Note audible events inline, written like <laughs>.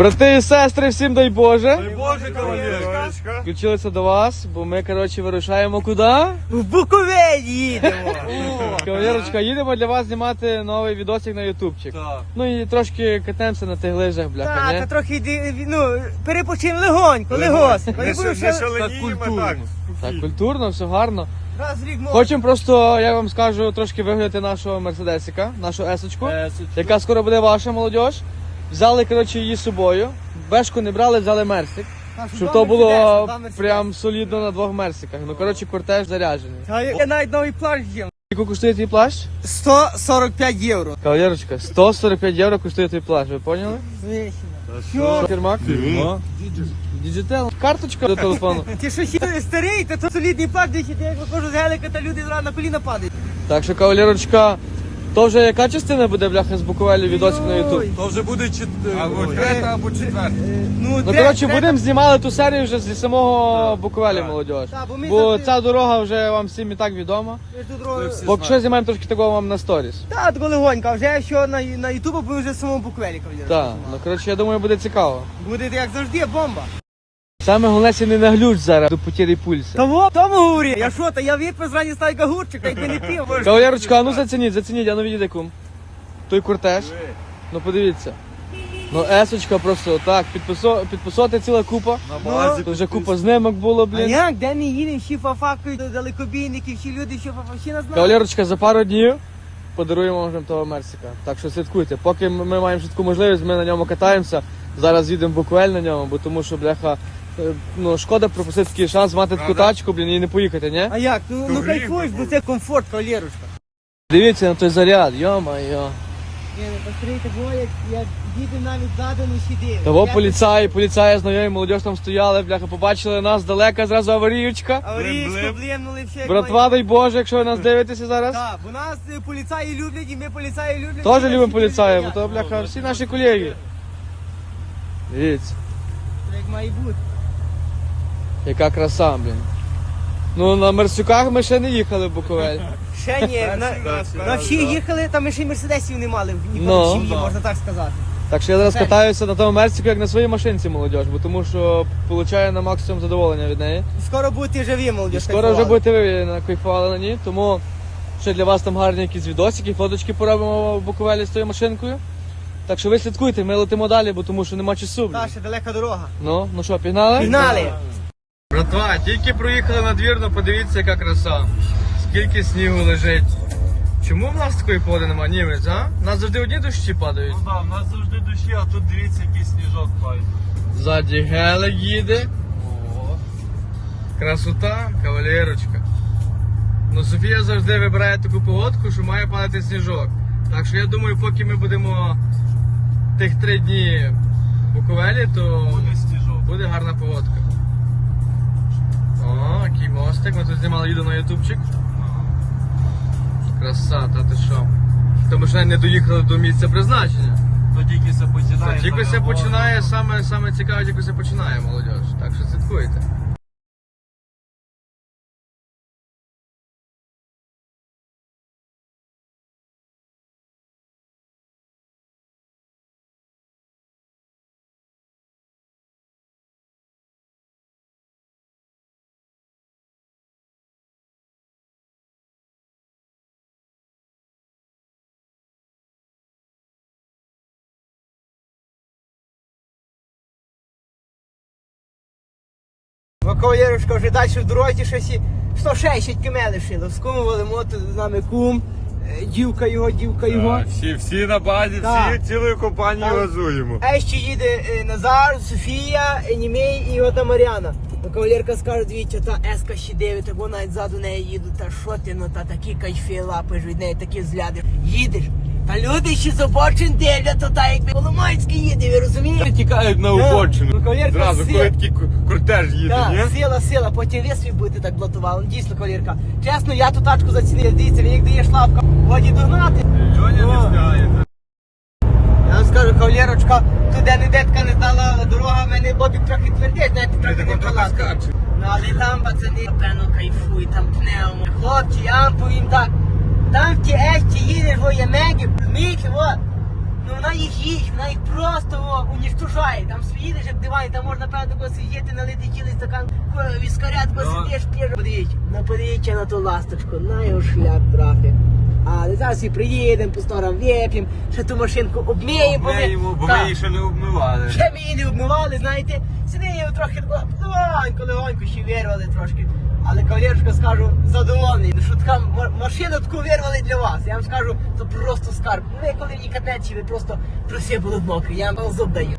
Брати і сестри, всім дай Боже. Боже, кавалерка. Включилися до вас, бо ми, коротше, вирушаємо куди? В Буковель їдемо. <laughs> Кавалерочка, їдемо для вас знімати новий відосик на ютубчик. Так. Ну і трошки катаємося на тих лижах, бляха, Так, ні? та трохи йди- ну, перепочинь легонько, легосно. Не Не ша- не шаленіємо, так. Так, культурно, все гарно. раз в рік можна. Хочемо просто, я вам скажу, трошки виглядати нашого мерседесика, нашу есочку, яка скоро буде ваша молодь. Взяли, коротше, її з собою. Бешку не брали, взяли мерсик. Щоб то було прям солідно на двох мерсиках. Ну, коротше, кортеж заряджений. Та я навіть новий плащ їм. Скільки коштує твій плащ? 145 євро. Кавалерочка, 145 євро коштує твій плащ, ви поняли? Що? Фірмак? Діджител. Карточка до телефону. <laughs> Ти що ще старий, то то солідний плащ, де як виходжу з гелика, та люди зразу на коліна падають. Так що, кавалерочка, то вже яка частина буде, бляха, з Буковелі відосик на ютуб? То вже буде чет- або третя, або четверта. Ну, Ну, коротше, будемо знімали ту серію вже зі самого Так, Буковелі, так. молодь. Так, бо ми Бо завжди- ця дорога вже вам всім і так відома. Ми тут ро- всі Поки що знімаємо трошки такого вам на сторіс. Та, тако легонько, вже що на, на Ютубу, бо вже самому буквелі кавалер. Так, ну коротше, я думаю, буде цікаво. Буде як завжди бомба. Саме головне, не наглюч зараз до потірі пульса. Тому, тому говорю, я що, та я відпис зрані стаю гагурчика, якби не пів. боже. Кавалерочка, а ну зацініть, зацініть, а ну відійде кум. Той кортеж. Ну подивіться. Ну есочка просто так, підписо, підписати ціла купа. На базі. Тут вже купа знимок було, А блін. як, де ми їдемо, всі фафакають, далекобійники, всі люди, що фафа, всі нас знають. Кавалерочка, за пару днів подаруємо вам того Мерсика. Так що слідкуйте. Поки ми маємо швидку можливість, ми на ньому катаємося. Зараз їдемо буквель на ньому, бо тому що, бляха, ну шкода пропустити такий шанс мати таку Правда? тачку, блін, і не поїхати, ні? А як, ну, ну кайфуєш, бо це комфорт, кавалерушка. Дивіться на той заряд, йо-майо. Ні, ну посмотрите, бо як, як діти навіть задано сиділи. Того Я- поліцаї, поліцаї знайомі, молодь там стояли, бляха, побачили нас здалека, зразу аваріючка. Аварійсько, Блим-блим. блимнули все. як Братва, має дай Боже, якщо ви нас дивитеся зараз. Так, бо нас е, поліцаї люблять, і ми поліцаї люблять. Теж любимо поліцаїв, бо то, бляха, всі наші колеги. Дивіться, Як має бути. Яка краса, блін. Ну, на Мерсюках ми ще не їхали в Буковель. <laughs> Ще ні, на, на всі їхали, там ми ще й мерседесів не мали, ні Ну. в сім'ї, можна так сказати. Так що я зараз катаюся на тому Мерсіку, як на своїй машинці молодь, бо тому що получаю на максимум задоволення від неї. Скоро будете живі, молоді. І скоро вже будете ви на- кайфували на ній, тому ще для вас там гарні якісь відосики, фоточки поробимо в Буковелі з тою машинкою. Так що ви слідкуйте, ми летимо далі, бо тому що нема часу. блін. Та, ще далека дорога. Ну, ну що, пігнали? Пігнали! Братва, тільки проїхали на двір, ну подивіться, яка краса. Скільки снігу лежить. Чому в нас такої погоди нема, німець, а? У нас завжди одні дощі падають. Ну да, в нас завжди душі, а тут дивіться, який сніжок падає. Ззаді гелик їде. О. Красота, кавалерочка. Ну, Софія завжди вибирає таку погодку, що має падати сніжок. Так що я думаю, поки ми будемо тих три дні в Буковелі, то Буде сніжок. буде гарна погодка. Мостик. Ми тут знімали відео на ютубчик. Краса, та ти що. Тому що не доїхали до місця призначення. То тільки все починає. Тільки все починає, саме, саме цікаве, тільки все починає молодь. Так що слідкуйте. Кавалерушка вже далі в дорозі щось і 160 км лишило. Скумували мото з нами кум, е, дівка його, дівка його. Всі, всі на базі, Так. всі цілою компанією Так. газуємо. А ще їде е, Назар, Софія, е, Німей і його та Мар'яна. Ну, кавалерка скаже, дивіться, та еска ще дивить, так вона навіть ззаду неї їду, та що ти, ну та такі кайфи лапиш від неї, такі взгляди. Їдеш. Та люди ще з обочин дивлять, то та якби Коломойський їде, ви розумієте? Тікають на обочину. Ну, кавалерка, Зразу, коли такий ку- кортеж їде, Так, ні? сила, сила, потім ви свій будете так блатували. Ну, Дійсно, кавалерка. Чесно, я ту тачку зацінив. Дивіться, він як дає шлапка, воді догнати. Льоня не знає. Я вам скажу, кавалерочка, туди не детка не знала дорога, мене бобік трохи твердий, знаєте, трохи не так палати. скаче. Ну, але там пацани, певно, кайфують, там пневмо. Хлопці, я вам повім так, там ті ешті їдеш, во є меги, розумієте, во. Ну вона їх їсть, вона їх просто о, уніштужає. Там свіїдеш, як дивані, там можна певно тако сидіти, налити тілий стакан віскаря, тако Ну. сидиш, п'єш. Подивіться, ну подивіться на ту ласточку, на його шлях трохи. А зараз і приїдемо, по сторам вип'ємо, ще ту машинку обміємо. бо ми- Обмиємо, бо ми її ще не обмивали. Ще ми її не обмивали, знаєте, сиділи трохи легонько, легонько ще вирвали трошки. Але кавалерочка скажу, задоволений, що така машину таку вирвали для вас. Я вам скажу, це просто скарб. Ви коли в ній ви просто просипали в мокрі, я вам зуб даю.